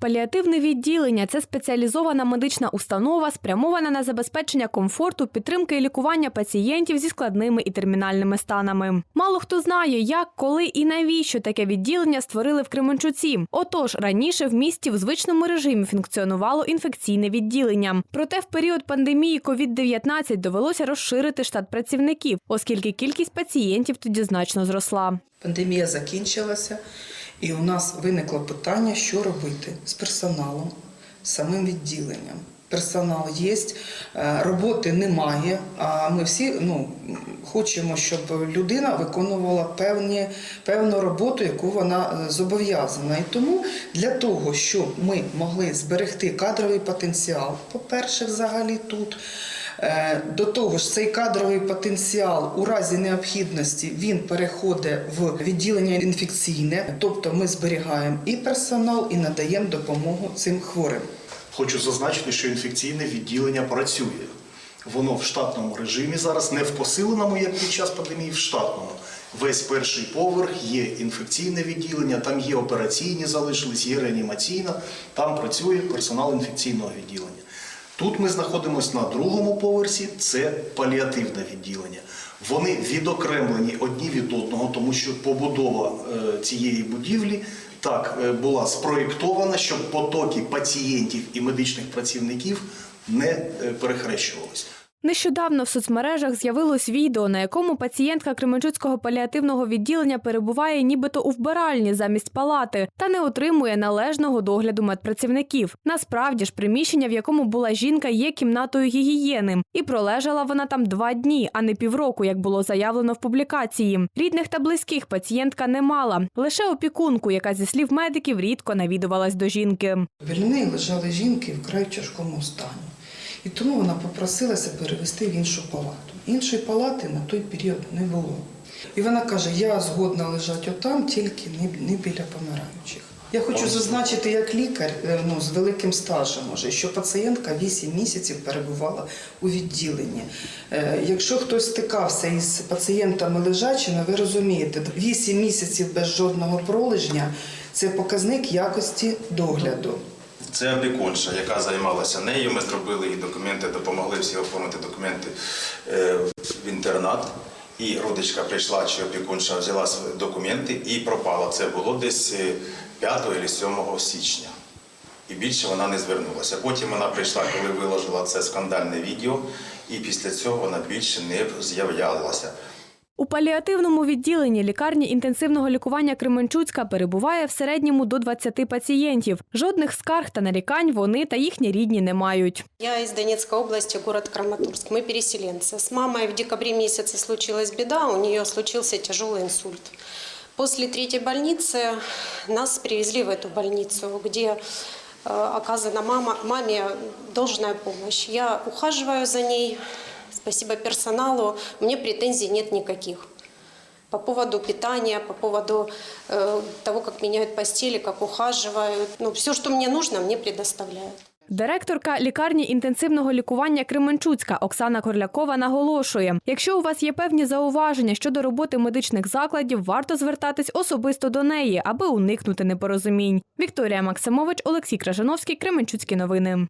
Паліативне відділення це спеціалізована медична установа, спрямована на забезпечення комфорту, підтримки і лікування пацієнтів зі складними і термінальними станами. Мало хто знає, як, коли і навіщо таке відділення створили в Кременчуці. Отож, раніше в місті в звичному режимі функціонувало інфекційне відділення. Проте в період пандемії COVID-19 довелося розширити штат працівників, оскільки кількість пацієнтів тоді значно зросла. Пандемія закінчилася, і у нас виникло питання, що робити з персоналом, з самим відділенням. Персонал є, е, роботи немає. А ми всі ну, хочемо, щоб людина виконувала певні, певну роботу, яку вона е, зобов'язана. І тому для того, щоб ми могли зберегти кадровий потенціал, по-перше, взагалі тут. Е, До того ж, цей кадровий потенціал у разі необхідності він переходить в відділення інфекційне, тобто ми зберігаємо і персонал, і надаємо допомогу цим хворим. Хочу зазначити, що інфекційне відділення працює. Воно в штатному режимі зараз, не в посиленому, як під час пандемії, в штатному. Весь перший поверх є інфекційне відділення, там є операційні залишились, є реанімаційна, там працює персонал інфекційного відділення. Тут ми знаходимося на другому поверсі, це паліативне відділення. Вони відокремлені одні від одного, тому що побудова е, цієї будівлі так е, була спроєктована, щоб потоки пацієнтів і медичних працівників не е, перехрещувалися. Нещодавно в соцмережах з'явилось відео, на якому пацієнтка Кременчуцького паліативного відділення перебуває нібито у вбиральні замість палати та не отримує належного догляду медпрацівників. Насправді ж, приміщення, в якому була жінка, є кімнатою гігієни, і пролежала вона там два дні, а не півроку, як було заявлено в публікації. Рідних та близьких пацієнтка не мала, лише опікунку, яка зі слів медиків рідко навідувалась до жінки. Неї лежали жінки в край тяжкому стані. І тому вона попросилася перевести в іншу палату. Іншої палати на той період не було. І вона каже: я згодна лежати отам, тільки не, біля помираючих. Я хочу зазначити, як лікар е, ну, з великим стажем, може, що пацієнтка 8 місяців перебувала у відділенні. Е, Якщо хтось стикався із пацієнтами лежачими, ви розумієте, 8 місяців без жодного пролежня це показник якості догляду. Це опікунша, яка займалася нею. Ми зробили їй документи, допомогли всі оформити документи е, в інтернат. І родичка прийшла, чи опікунша взяла документи і пропала. Це було десь е, 5 або 7 січня. І більше вона не звернулася. Потім вона прийшла, коли виложила це скандальне відео, і після цього вона більше не з'являлася. У паліативному відділенні лікарні інтенсивного лікування Кременчуцька перебуває в середньому до 20 пацієнтів. Жодних скарг та нарікань вони та їхні рідні не мають. Я из Донецкой области, город Краматорск. Мы переселенцы. С мамой в декабре месяце случилась беда, у нее случился тяжелый инсульт. После третьей больницы нас привезли в эту больницу, где э, оказана мама, маме должная помощь. Я ухаживаю за ней, спасибо персоналу, мне претензий нет никаких. По поводу питания, по поводу э, того, как меняют постели, как ухаживают. Ну, все, что мне нужно, мне предоставляют. Директорка лікарні інтенсивного лікування Кременчуцька Оксана Корлякова наголошує: якщо у вас є певні зауваження щодо роботи медичних закладів, варто звертатись особисто до неї, аби уникнути непорозумінь. Вікторія Максимович, Олексій Кражановський, Кременчуцькі новини.